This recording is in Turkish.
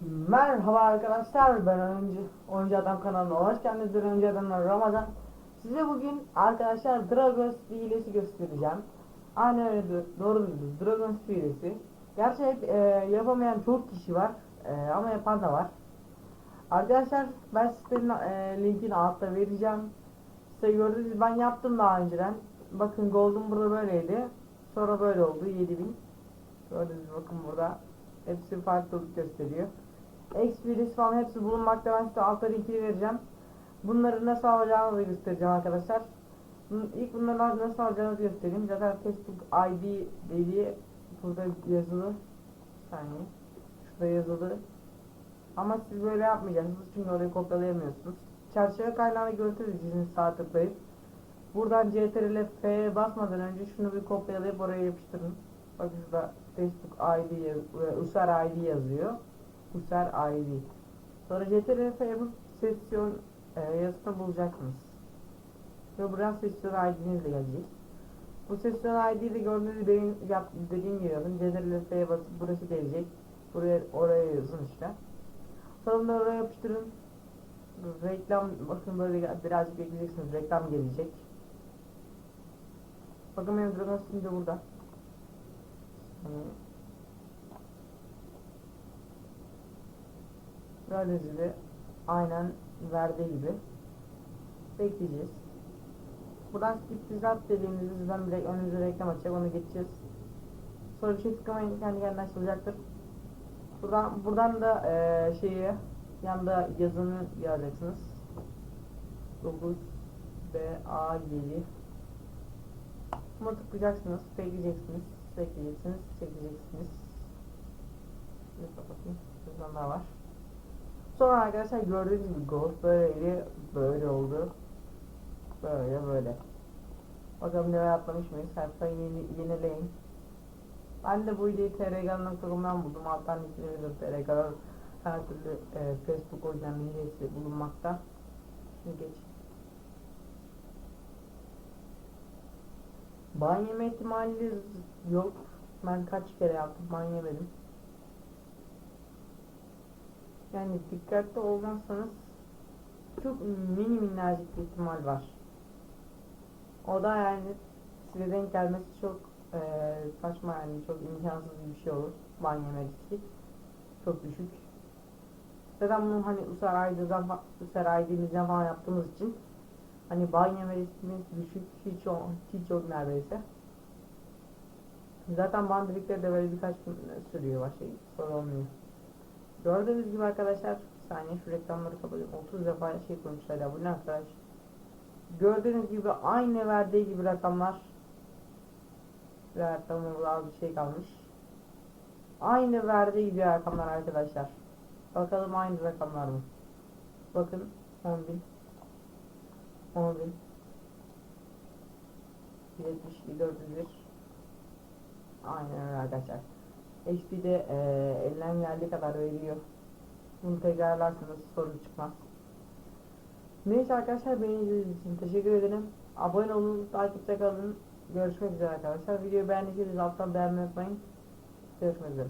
Merhaba arkadaşlar ben oyuncu, oyuncu adam kanalına hoş geldiniz. Oyuncu adamlar Ramazan. Size bugün arkadaşlar Dragons hilesi göstereceğim. Aynen öyle do- doğru duydunuz Dragons hilesi. Gerçi e, yapamayan çok kişi var e, ama yapan da var. Arkadaşlar ben sitenin e, linkini altta vereceğim. Size gördüğünüz ben yaptım daha önceden. Bakın Golden burada böyleydi. Sonra böyle oldu 7000 Gördüğünüz bakın burada. Hepsi farklılık gösteriyor. Experience falan hepsi bulunmakta. Ben size altta linkini vereceğim. Bunları nasıl alacağınızı göstereceğim arkadaşlar. İlk bunları nasıl alacağınızı göstereyim. Zaten Facebook ID dediği burada yazılı. Bir saniye. Şurada yazılı. Ama siz böyle yapmayacaksınız çünkü orayı kopyalayamıyorsunuz. Çerçeve kaynağını görüntü dizisini sağ tıklayıp buradan CTRL F'ye basmadan önce şunu bir kopyalayıp oraya yapıştırın. Bakın şurada Facebook ID User ID yazıyor. Sonra CTRL F yapıp sesyon e, yazısını bulacaksınız. Ve buradan sesyon ID'niz de gelecek. Bu sesyon ID'yi gördüğünüz benim yap, dediğim gibi yazın. CTRL F'ye basıp burası gelecek. Buraya oraya yazın işte. Sonra oraya yapıştırın. Reklam bakın böyle birazcık bekleyeceksiniz. Reklam gelecek. Bakın benim Dragon şimdi burada. Hani gördüğünüz gibi aynen verdiği gibi bekleyeceğiz. Buradan skip result dediğimizde sizden bir önünüze reklam açacak onu geçeceğiz. Sonra bir şey tıklamayın kendi kendine açılacaktır. Buradan buradan da eee şeyi yanda yazını yazacaksınız. 9 B A 7 Buna tıklayacaksınız, bekleyeceksiniz, bekleyeceksiniz, çekeceksiniz. Bir kapatayım, bir daha var. Sonra arkadaşlar gördüğünüz gibi Ghost böyleydi, böyle oldu. Böyle böyle. Bakalım ne atlamış mıyız? Sayfayı yeni, yenileyin. Ben de bu videoyu trg.com'dan buldum. Alttan linkini. TRG her türlü e, Facebook oyunlarının hilesi bulunmakta. Şimdi geç. Ban yeme ihtimali yok. Ben kaç kere yaptım ban yemedim. Yani dikkatli olmazsanız çok mini minnacık bir ihtimal var. O da yani size denk gelmesi çok eee, saçma yani çok imkansız bir şey olur. Ban yeme. Çok düşük. Zaten bunu hani Usar ID'den, fa- Usar ID'mizden falan yaptığımız için Hani ban yeme düşük hiç o, hiç yok neredeyse. Zaten ban dedikleri de böyle birkaç gün sürüyor başka olmuyor. Gördüğünüz gibi arkadaşlar saniye şu reklamları kapatıyorum. 30 defa şey koymuşlar ya bu ne arkadaş. Gördüğünüz gibi aynı verdiği gibi rakamlar tamam az bir şey kalmış. Aynı verdiği gibi rakamlar arkadaşlar. Bakalım aynı rakamlar mı? Bakın 10.000 10 bin 72 401 Aynen öyle arkadaşlar HP'de e, elinden geldiği kadar veriyor Bunu tekrarlarsanız sorun çıkmaz. Neyse arkadaşlar beni izlediğiniz için teşekkür ederim. Abone olun, takipte kalın. Görüşmek üzere arkadaşlar. Videoyu beğendiyseniz alttan beğenmeyi unutmayın. Görüşmek üzere